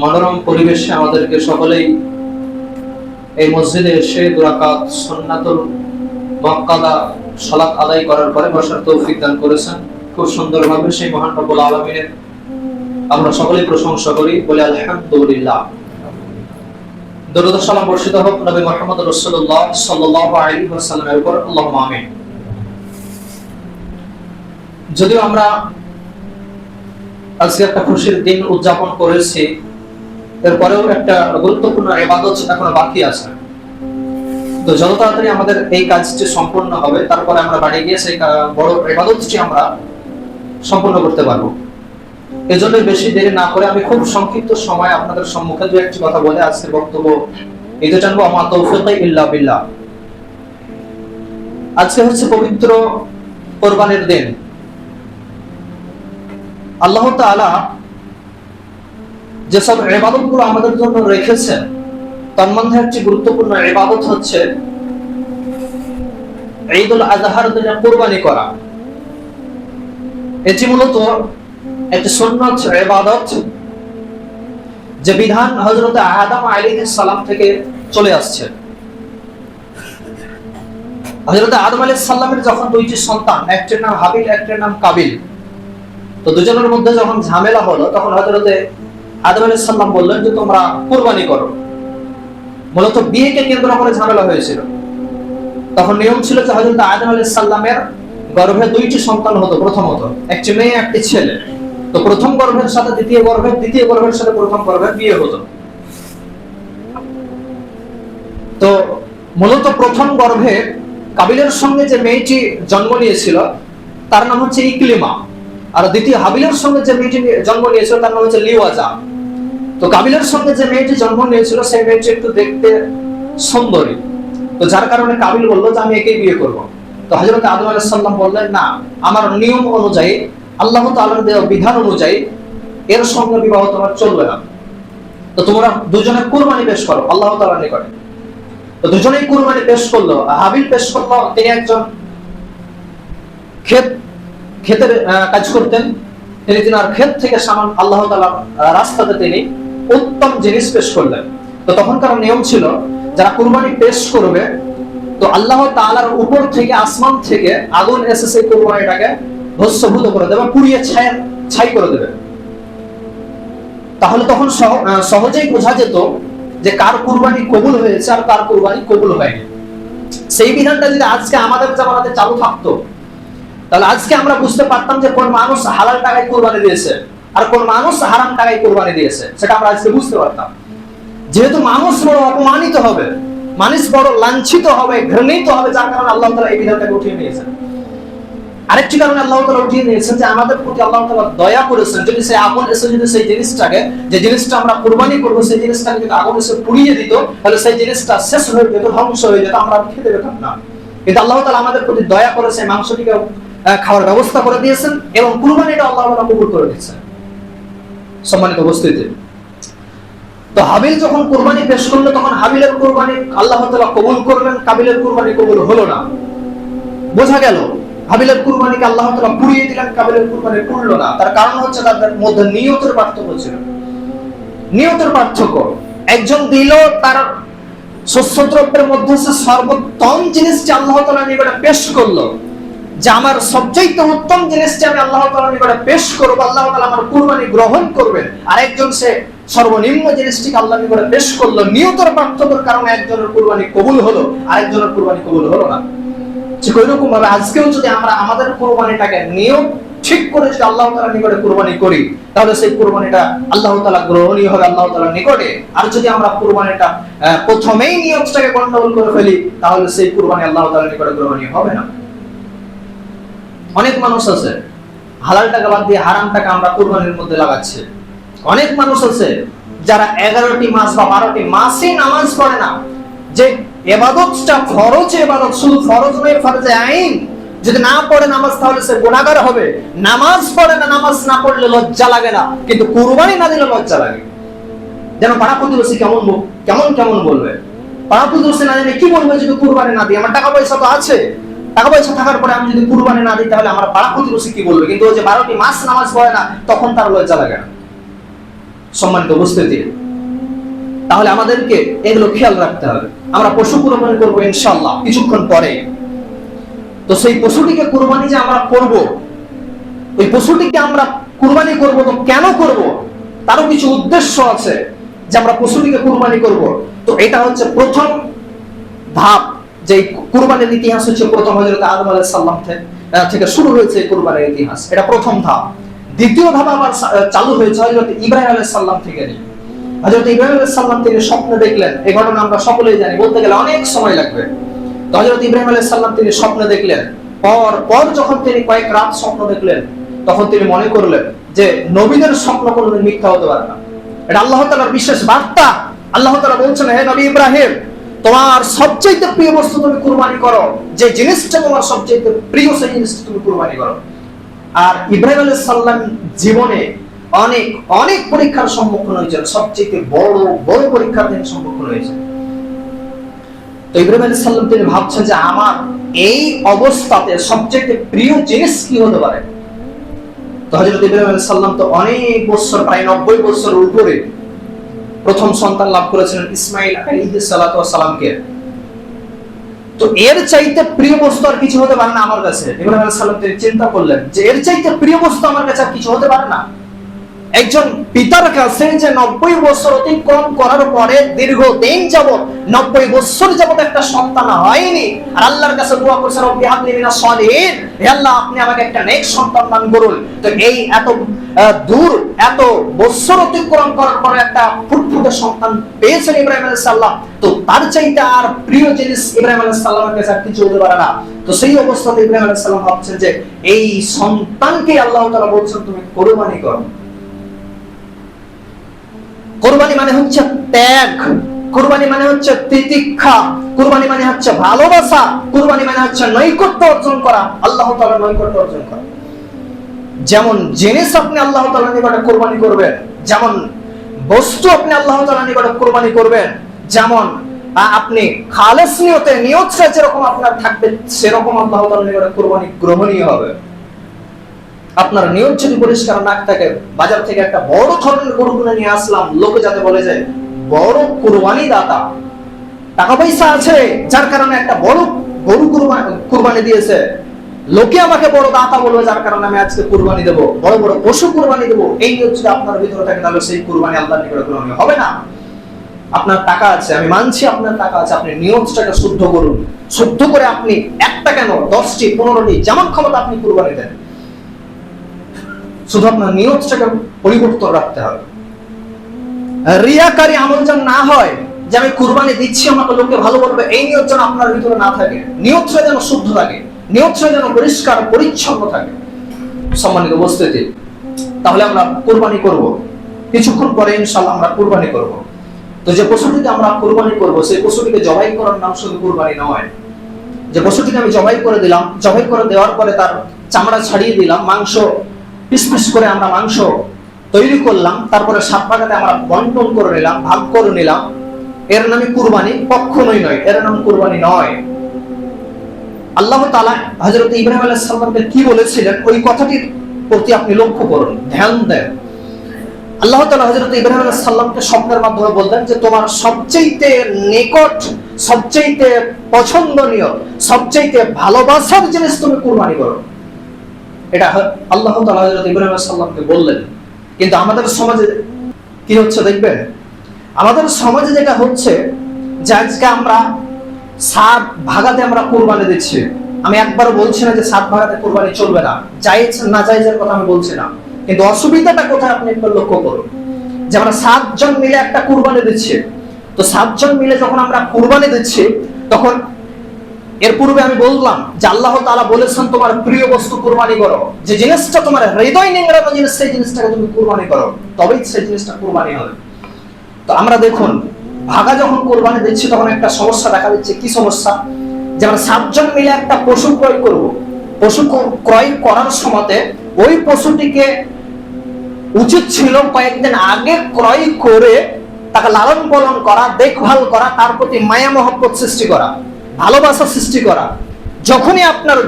মনোরম পরিবেশে আমাদেরকে সকলেই এই মসজিদে এসে দুরাকাত সন্ন্যাতুল মক্কাদা সালাত আদায় করার পরে বসার তৌফিক দান করেছেন। খুব সুন্দরভাবে সেই মহান রব্বুল আলমিনের আমরা সকলেই প্রশংসা করি। বলে আলহামদুলিল্লাহ। দরুদ বর্ষিত হোক নবী মুহাম্মদ রাসূলুল্লাহ সাল্লাল্লাহু আলাইহি ওয়াসাল্লামের উপর। আল্লাহুম্মা আমিন। যদিও আমরা আজকে একটা খুশির দিন উদযাপন করেছি এরপরেও একটা গুরুত্বপূর্ণ ইবাদত এখনও বাকি আছে। তো যত তাড়াতাড়ি আমাদের এই কাজটি সম্পূর্ণ হবে, তারপরে আমরা বাড়ি গিয়ে সেই বড় ইবাদতটি আমরা সম্পূর্ণ করতে পারব। এজন্য বেশি দেরি না করে আমি খুব সংক্ষিপ্ত সময় আপনাদের সম্মুখে দু একটি কথা বলে আজকের বক্তব্য এতে জানব আমার তৌফিক ইল্লা বিল্লাহ। আজকে হচ্ছে পবিত্র কোরবানির দিন। আল্লাহ তাআলা যেসব ইবাদতগুলো আমাদের জন্য রেখেছেন, তার মধ্যে একটি গুরুত্বপূর্ণ ইবাদত হচ্ছে ঈদুল আজহার দিনে কোরবানি করা। এটি মূলত একটি ইবাদত যে বিধান হযরত আদম আলাইহিস সালাম থেকে চলে আসছে। হযরত আদম আলাইহিস সালামের যখন দুইটি সন্তান, একটির নাম হাবিল, একটির নাম কাবিল, তো দুজনের মধ্যে যখন ঝামেলা হলো, তখন হযরতে আদম আলাইহিস সালাম বললেন যে, তোমরা কুরবানি করো। মূলত বিয়েকে কেন্দ্র করে ঝামেলা হয়েছিল। তখন নিয়ম ছিল যে, হযরত আদম আলাইহিস সালামের গর্ভে দুইটি সন্তান হতো প্রথমত। একটি মেয়ে, একটি ছেলে। তো প্রথম গর্ভের সাথে দ্বিতীয় গর্ভের দ্বিতীয় গর্ভের সাথে প্রথম গর্ভের বিয়ে হতো। তো মূলত প্রথম গর্ভে কাবিলের সঙ্গে যে মেয়েটি জন্ম নিয়েছিল, তার নাম হচ্ছে ইকলিমা। আর দ্বিতীয় হাবিলের সঙ্গে যে মেয়েটি জন্ম নিয়েছিল, তার নাম হচ্ছে লিওয়াজা। তো কাবিলের সঙ্গে যে মেয়েটি জন্ম নিয়েছিল সেই মেয়েটি একটু দেখতে সুন্দরী। তো যার কারণে কাবিল বলল যে আমি একেই বিয়ে করব। তো হযরত আদম আলাইহিস সালাম বললেন না আমার নিয়ম অনুযায়ী আল্লাহ তাআলার দেওয়া বিধান অনুযায়ী এর সঙ্গে বিবাহ তোমার চলবে না। তো তোমরা দুজনে কুরবানি পেশ করো আল্লাহ তাআলার নিকটে। তো দুজনেই কুরবানি পেশ করল। হাবিল পেশ করল তিনি একজন ক্ষেত ক্ষেতের কাজ করতেন। তিনি তিনার ক্ষেত থেকে সামান আল্লাহ আহ, রাস্তাতে তিনি উত্তম জিনিস পেশ করলেন। তো তখনকার নিয়ম ছিল, যারা কুরবানি পেশ করবে, তো আল্লাহ তাআলার উপর থেকে, আসমান থেকে আগুন এসে সেই কুরবানিটাকে ভস্মভূত করে দেবে, পুড়িয়ে ছাই ছাই করে দেবে। তাহলে তখন সহজেই বোঝা যেত যে কার কুরবানি কবুল হয়েছে আর কার কুরবানি কবুল হয়নি। সেই বিধানটা যদি আজকে আমাদের জামানাতে চালু থাকতো, তাহলে আজকে আমরা বুঝতে পারতাম যে কোন মানুষ হালাল টাকায় কোরবানি দিয়েছে। আর কোন মানুষ হারাম টাকায় কোরবানি দিয়েছে, সেটা আমরা আজকে বুঝতে পারতাম। যেহেতু মানুষ বড় অপমানিত হবে, মানুষ বড় লাঞ্ছিত হবে, ঘৃণিত হবে, যার কারণে আল্লাহ তাআলা এই বিধানটাকে উঠিয়ে নিয়েছেন। আরেকটি কারণে আল্লাহ তাআলা উঠিয়ে নিয়েছেন যে আমাদের প্রতি আল্লাহ তাআলা দয়া করেছেন, যদি সেই আগুন এসে যদি সেই জিনিসটাকে, যে জিনিসটা আমরা কুরবানি করব, সেই জিনিসটাকে যদি আগুন এসে পুড়িয়ে দিত, তাহলে সেই জিনিসটা শেষ হয়ে যেত, ধ্বংস হয়ে যেত, আমরা খেতে পেতাম না। কিন্তু আল্লাহ তাআলা আমাদের প্রতি দয়া করে সেই মাংসটিকে খাওয়ার ব্যবস্থা করে দিয়েছেন এবং কুরবানিটা আল্লাহ তাআলা কবুল করে দিয়েছেন সম্মানিত উপস্থিতি। তো হাবিল যখন কুরবানি পেশ করল, তখন হাবিলের কুরবানি আল্লাহ তাআলা কবুল করলেন কাবিলের কুরবানি কবুল হলো না। বোঝা গেল, হাবিলের কুরবানিকে আল্লাহ তাআলা পুড়িয়ে দিলেন, কাবিলের কুরবানি পুড়লো না। তার কারণ হচ্ছে তাদের মধ্যে নিয়তের পার্থক্য ছিল। নিয়তের পার্থক্য, একজন দিল তার শস্য দ্রব্যের মধ্যে সর্বোত্তম জিনিসটি আল্লাহ তাআলা নিকটে পেশ করল। যে আমার সবচাইতে উত্তম জিনিসটি আমি আল্লাহ তাআলার নিকটে পেশ করব, আল্লাহ তাআলা আমার কুরবানি গ্রহণ করবেন। আর একজন সে সর্বনিম্ন জিনিসটিকে আল্লাহর নিকটে পেশ করল, নিয়তের পার্থক্যের কারণে একজনের কুরবানি কবুল হলো, আরেকজনের কুরবানি কবুল হলো না। ভাবে আজকেও যদি আমরা আমাদের কোরবানিটাকে নিয়ম ঠিক করে যদি আল্লাহ নিকটে কোরবানি করি, তাহলে সেই কোরবানিটা আল্লাহ তাআলা গ্রহণীয় হবে আল্লাহ নিকটে। আর যদি আমরা কোরবানিটা প্রথমেই নিয়মটাকে করে ফেলি, তাহলে সেই কোরবানি আল্লাহ তাআলার নিকটে গ্রহণীয় হবে না। অনেক মানুষ আছে, হালাল টাকা বাদ দিয়ে হারাম টাকা আমরা কোরবানির মধ্যে লাগাচ্ছে। অনেক মানুষ আছে যারা এগারোটি মাস বা বারোটি মাসই নামাজ পড়ে না। যে এবাদতটা ফরজ, এবাদত শুধু ফরজ নয়, ফরজে আইন। যদি না পড়ে নামাজ তাহলে সে গুনাহগার হবে। নামাজ পড়ে না, নামাজ না পড়লে লজ্জা লাগে না। কিন্তু কুরবানি না দিলে লজ্জা লাগে। যেন পাড়া প্রতিবেশী কেমন কেমন কেমন বলবে? পাড়া প্রতিবেশী না জানে কি বলবে যদি কুরবানি না দিই? আমার টাকা পয়সা তো আছে। টাকা পয়সা থাকার পরে আমি যদি কুরবানি না দিই, তাহলে আমার পাড়া প্রতিবেশী কি বলবে? কিন্তু ওই যে বারোটি মাস নামাজ পড়ে না, তখন তার লজ্জা লাগে না। সম্মানিত উপস্থিতি, তাহলে আমাদেরকে এগুলো খেয়াল রাখতে হবে। আমরা পশু কুরবানি করব ইনশাল্লাহ কিছুক্ষণ পরে। তো সেই পশুটিকে কুরবানি যে আমরা করব, ওই পশুটিকে আমরা কুরবানি করব তো কেন করব? তারও কিছু উদ্দেশ্য আছে যে আমরা পশুটিকে কুরবানি করব। তো এটা হচ্ছে প্রথম ধাপ। যে কুরবানির ইতিহাস হচ্ছে প্রথম হজরত আদম আলাইহিস সালাম থেকে শুরু হয়েছে কুরবানির ইতিহাস। এটা প্রথম ধাপ। দ্বিতীয় ধাপ আবার চালু হয়েছে হজরত ইব্রাহিম আলাইহিস সালাম থেকে। হজরত ইব্রাহিম আলাইহিস সালাম তিনি স্বপ্ন দেখলেন। এই ঘটনা আমরা সকলেই জানি, বলতে গেলে অনেক সময় লাগবে। হজরত ইব্রাহিম আলাইহিস সালাম তিনি স্বপ্ন দেখলেন। পর পর যখন তিনি কয়েক রাত স্বপ্ন দেখলেন, তখন তিনি মনে করলেন যে নবীদের স্বপ্ন কোনোদিন মিথ্যা হতে পারে না। এটা আল্লাহ তাআলার বিশেষ বার্তা। আল্লাহ তাআলা বলছেন, হে নবী ইব্রাহিম তোমার সবচেয়ে প্রিয় বস্তু তুমি কুরবানি করো। যে জিনিসটা তোমার সবচেয়ে প্রিয়, সেই জিনিসটা তুমি কুরবানি করো। আর ইব্রাহিম আলাইহিস সালাম জীবনে অনেক অনেক পরীক্ষার সম্মুখীন হয়েছেন। সবচেয়ে বড় বড় পরীক্ষার তিনি সম্মুখীন হয়েছেন। তো ইব্রাহিম আলাইহিস সালাম তিনি ভাবছেন যে আমার এই অবস্থাতে সবচেয়ে প্রিয় জিনিস কি হতে পারে? তো হযরত ইব্রাহিম আলাইহিস সালাম তো অনেক বছর, প্রায় নব্বই বছর উপরে প্রথম সন্তান লাভ করেছিলেন ইসমাইল সালামকে। তো এর চাইতে প্রিয় বস্তু আর কিছু হতে পারে না আমার কাছে। ইব্রাহিম সালাম তিনি চিন্তা করলেন যে এর চাইতে প্রিয় বস্তু আমার কাছে আর কিছু হতে পারে না। একজন পিতার কাছে যে নব্বই বছর অতিক্রম করার পরে দীর্ঘ দিন যাবত নব্বই বছর যাবত একটা সন্তান হয়নি। আর আল্লাহর কাছে দোয়া করছে, রব্বি হাবলি মিনাস হে আল্লাহ, আপনি আমাকে একটা নেক সন্তান দান করুন। তো এই এত দূর, এত বছর অতিক্রম করার পরে একটা ফুটফুটে সন্তান পেয়েছেন ইব্রাহিম আলাইহিস সালাম। তো তার চাইতে আর প্রিয় জিনিস ইব্রাহিম আলাইহিস সালামের কাছে আর কিছু হতে পারে না। তো সেই অবস্থাতে ইব্রাহিম আলাইহিস সালাম ভাবছেন যে, এই সন্তানকে আল্লাহ তাআলা বলছেন, তুমি কোরবানি করো। কোরবানি মানে হচ্ছে ত্যাগ। কোরবানি মানে হচ্ছে তিতিক্ষা। কোরবানি মানে হচ্ছে ভালোবাসা। কোরবানি মানে হচ্ছে নৈকট্য অর্জন করা। আল্লাহ তাআলার নৈকট্য অর্জন করা। যেমন জিনিস আপনি আল্লাহ তাআলার নিকটে কোরবানি করবেন, যেমন বস্তু আপনি আল্লাহ তাআলার নিকটে কোরবানি করবেন, যেমন আপনি খালেস নিয়তে নিয়তটা যেরকম আপনার থাকবে, সেরকম আল্লাহ তাআলার নিকটে কোরবানি গ্রহণীয় হবে। আপনার নিয়ত যদি পরিষ্কার না থাকে, বাজার থেকে একটা বড় ধরনের গরু কিনে নিয়ে আসলাম, লোকে যাতে বলে যে বড় কুরবানি দাতা টাকা পয়সা আছে, যার কারণে একটা বড় গরু কুরবানি দিয়েছে। লোকে আমাকে বড় দাতা বলবে, যার কারণে আমি আজকে কুরবানি দেব, বড় বড় পশু কুরবানি দেব। এই যদি আপনার ভিতরে থাকে, তাহলে সেই কুরবানি আল্লাহর নিকটে গ্রহণীয় হবে না। আপনার টাকা আছে, আমি মানছি আপনার টাকা আছে, আপনি নিয়মটাকে শুদ্ধ করুন। শুদ্ধ করে আপনি একটা কেন, দশটি, পনেরোটি, যেমন ক্ষমতা আপনি কুরবানি দেন। শুধু আপনার নিয়তটাকে পরিবর্তন রাখতে হবে। রিয়াকারী আমল যেন না হয়, যে আমি কুরবানি দিচ্ছি, আমাকে লোকে ভালো বলবে, এই নিয়ত যেন আপনার ভিতরে না থাকে। নিয়তটা যেন শুদ্ধ থাকে নিয়তটা যেন পরিষ্কার, পরিচ্ছন্ন থাকে। সম্মানিত উপস্থিতি, তাহলে আমরা কুরবানি করব। কিছুক্ষণ পরে ইনশাআল্লাহ আমরা কুরবানি করব। তো যে পশুটিকে আমরা কোরবানি করব, সেই পশুটিকে জবাই করার নাম শুধু কোরবানি নয়। যে পশুটিকে আমি জবাই করে দিলাম, জবাই করে দেওয়ার পরে তার চামড়া ছাড়িয়ে দিলাম, মাংস পিস পিস করে আমরা মাংস তৈরি করলাম, তারপরে সাত আমরা বন্টন করে নিলাম, ভাগ করে নিলাম। এর নামে কুরবানি কখনোই নয়, এর নাম কুরবানি নয়। আল্লাহ তাআলা হযরত ইব্রাহিম কি বলেছিলেন? ওই কথাটির প্রতি আপনি লক্ষ্য করুন, ধ্যান দেন। আল্লাহ তাআলা হযরত ইব্রাহিম আলাইহিস সালামকে স্বপ্নের মাধ্যমে বললেন যে, তোমার সবচেয়ে নিকট সবচেয়ে পছন্দনীয় সবচেয়ে ভালোবাসার জিনিস তুমি কুরবানি করো। এটা আল্লাহ তাআলা হযরত ইব্রাহিম আলাইহিস বললেন। কিন্তু আমাদের সমাজে কি হচ্ছে দেখবেন? আমাদের সমাজে যেটা হচ্ছে যে আজকে আমরা সাত ভাগাতে আমরা কোরবানি দিচ্ছি। আমি একবারও বলছি না যে সাত ভাগাতে কোরবানি চলবে না। জায়েজ না জায়েজের কথা আমি বলছি না। কিন্তু অসুবিধাটা কোথায় আপনি একবার লক্ষ্য করুন। যে আমরা সাতজন মিলে একটা কোরবানি দিচ্ছি। তো সাতজন মিলে যখন আমরা কোরবানি দিচ্ছি, তখন এর পূর্বে আমি বললাম যে আল্লাহ তাআলা বলেছেন, তোমার প্রিয় বস্তু কুরবানি করো। যে জিনিসটা তোমার হৃদয় নিংড়ানো জিনিস, সেই জিনিসটাকে তুমি কুরবানি করো। তবেই সেই জিনিসটা কুরবানি হবে। তো আমরা দেখুন, ভাগা যখন কোরবানি দিচ্ছি, তখন একটা সমস্যা দেখা দিচ্ছে। কি সমস্যা? যে আমরা সাতজন মিলে একটা পশু ক্রয় করব। পশু ক্রয় করার সময়তে ওই পশুটিকে উচিত ছিল কয়েকদিন আগে ক্রয় করে তাকে লালন পালন করা, দেখভাল করা, তার প্রতি মায়া মহব্বত সৃষ্টি করা। ভালোবাসা সৃষ্টি করা যখনই আপনার